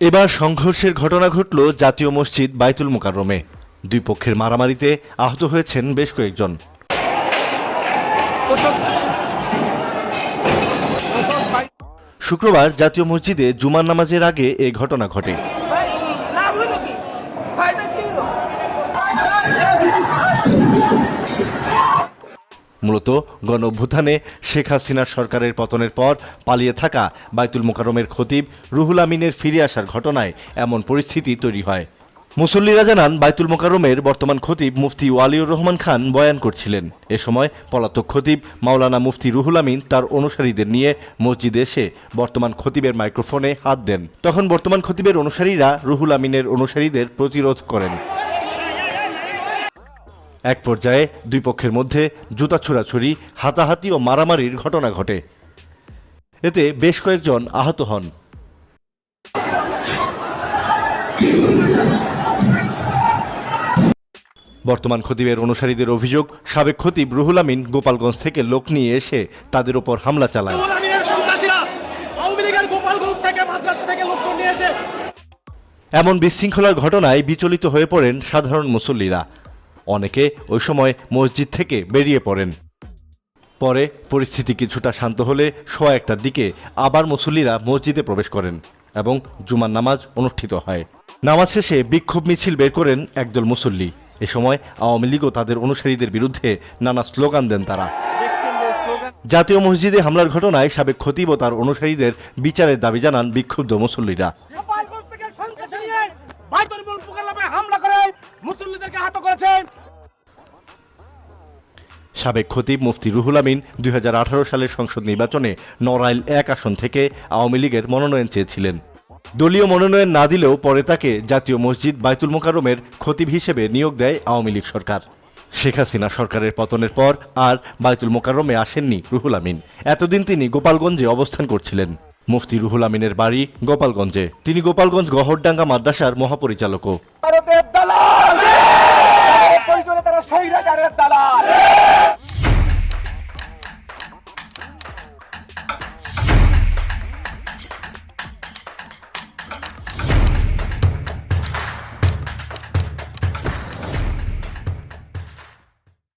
এবার সংঘর্ষের ঘটনা ঘটল জাতীয় মসজিদ বাইতুল মোকাররমে। দুই পক্ষের মারামারিতে আহত হয়েছেন বেশ কয়েকজন। শুক্রবার জাতীয় মসজিদে জুমার নামাজের আগে এ ঘটনা ঘটে। মূলত গণ অভ্যুত্থানে শেখ হাসিনার সরকারের পতনের পর পালিয়ে থাকা বাইতুল মোকাররমের খতিব রুহুল আমিনের ফিরে আসার ঘটনায় এমন পরিস্থিতি তৈরি হয়। মুসল্লিরা জানান, বাইতুল মোকাররমের বর্তমান খতিব মুফতি ওয়ালিউর রহমান খান বয়ান করছিলেন। এ সময় পলাতক খতিব মাওলানা মুফতি রুহুল আমিন তার অনুসারীদের নিয়ে মসজিদে এসে বর্তমান খতিবের মাইক্রোফোনে হাত দেন। তখন বর্তমান খতিবের অনুসারীরা রুহুল আমিনের অনুসারীদের প্রতিরোধ করেন। এক পর্যায়ে দুই পক্ষের মধ্যে জুতা ছোড়াছুরি হাতাহাতি ও মারামারির ঘটনা ঘটে। এতে বেশ কয়েকজন আহত হন। বর্তমান খতিবের অনুসারীদের অভিযোগ সাবেক খতিব রুহুল আমিন গোপালগঞ্জ থেকে লোক নিয়ে এসে তাদের উপর হামলা চালায়। এমন বিশৃঙ্খলার ঘটনায় বিচলিত হয়ে পড়েন সাধারণ মুসল্লিরা। অনেকে ওই সময় মসজিদ থেকে বেরিয়ে পড়েন। পরে পরিস্থিতি কিছুটা শান্ত হলে সোয়া একটার দিকে আবার মুসল্লিরা মসজিদে প্রবেশ করেন এবং জুমার নামাজ অনুষ্ঠিত হয়। নামাজ শেষে বিক্ষোভ মিছিল বের করেন একদল মুসল্লি। এ সময় আওয়ামী লীগও তাদের অনুসারীদের বিরুদ্ধে নানা স্লোগান দেন তারা। জাতীয় মসজিদে হামলার ঘটনায় সাবেক খতিব ও তার অনুসারীদের বিচারের দাবি জানান বিক্ষুব্ধ মুসল্লিরা। হামলা করে মুসল্লিদেরকে আহত করেছে সাবেক খতিব মুফতি রুহুল আমিন দুই হাজার আঠারো সালের সংসদ নির্বাচনে নড়াইল এক আসন থেকে আওয়ামী লীগের মনোনয়ন চেয়েছিলেন। দলীয় মনোনয়ন না দিলেও পরে তাকে জাতীয় মসজিদ বাইতুল মোকাররমের খতিব হিসেবে নিয়োগ দেয় আওয়ামী লীগ সরকার। শেখ হাসিনা সরকারের পতনের পর আর বাইতুল মোকাররমে আসেননি রুহুল আমিন। এতদিন তিনি গোপালগঞ্জে অবস্থান করছিলেন। মুফতি রুহুল আমিনের বাড়ি গোপালগঞ্জে। তিনি গোপালগঞ্জ গহরডাঙ্গা মাদ্রাসার মহাপরিচালকও। ভারতের দালাল দালাল